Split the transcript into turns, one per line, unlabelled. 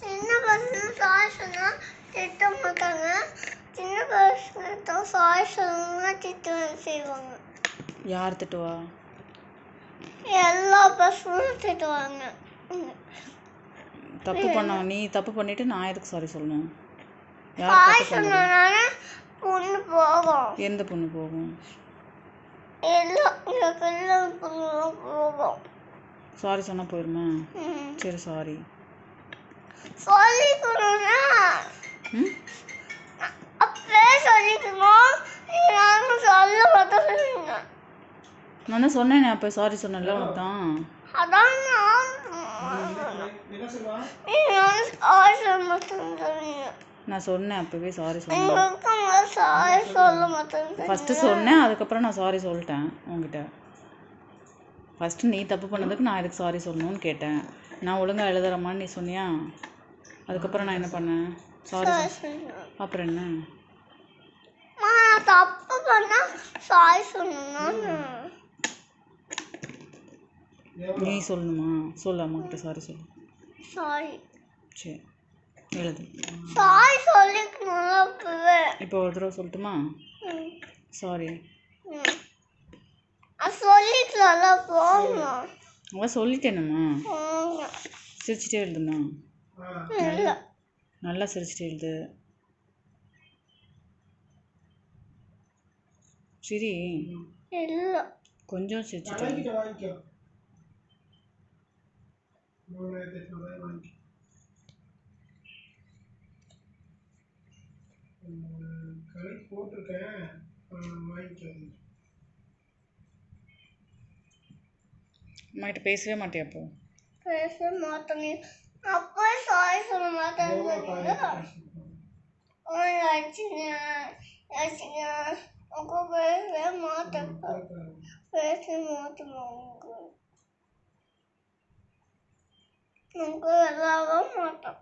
சின்ன பசங்க சாய் சொன்னா திட்ட மாட்டாங்க சின்ன பசங்க சாய் சொன்னா திட்டு செய்வாங்க.
யார் திட்டுவா?
எல்லா பசங்களும் திட்டுவாங்க.
தப்பு பண்ண நீ தப்பு பண்ணிட்டு நான் எதுக்கு சாரி சொல்லணும்? யார்
சாய்
தப்பு
சொன்னனால பொண்ணு போகும்.
எந்த பொண்ணு போகும்?
எல்லாம் பிள்ளை பொண்ணு போகும்.
சாரி சொன்னால் போயிருமா?
ம்.
சரி சாரி
சொல்லிக்கணும்னா அப்பவே சொல்லிக்கணும். சொல்ல மாட்டேங்க
நான் தான் சொன்னேனே அப்போ சாரி
அதான். நான்.
சொன்னேன் அப்போவே சாரி சொன்னேன். சொன்னேன் அதுக்கப்புறம் நான் சாரி சொல்லிட்டேன் உங்ககிட்ட ஃபஸ்ட்டு நீ தப்பு பண்ணதுக்கு நான் எதுக்கு சாரி சொல்லணும்னு கேட்டேன். நான் ஒழுங்காக எழுதுறேம்மான்னு நீ சொன்னியா? அதுக்கப்புறம் நான் என்ன பண்ணேன்? சாரி அப்புறம் என்ன?
தப்பு பண்ணா சாய் சொல்லணும்
நீ சொல்லணுமா? சொல்லு அம்மாக்கிட்ட சாரி சொல்லு.
சாரி
சரி எழுது.
சாய் சொல்லிக்கணும்ல அப்பவே.
இப்போ ஒரு தடவை சொல்லட்டுமா. சாரி
ம். அது சொல்லிக்கலாம்ல போகணும்
அவன் சொல்லிட்டேனம்மா. சிரிச்சிட்டே எழுதுமா? நல்லா சிரிச்சிட்டே எழுது சரி. கொஞ்சம் சிரிச்சிட்டே
போட்டிருக்கேன் வாங்கிக்கோ
பேசவே மாட்டியா அப்போ?
பேச மாட்டேங்க. அப்பவே சாய் சொல்ல மாட்டேங்க ஆச்சுங்க ஆச்சுங்க அப்போ பேசவே மாட்டேன் பேச மாட்டேங்க உங்க எல்லாவும் மாட்டேன்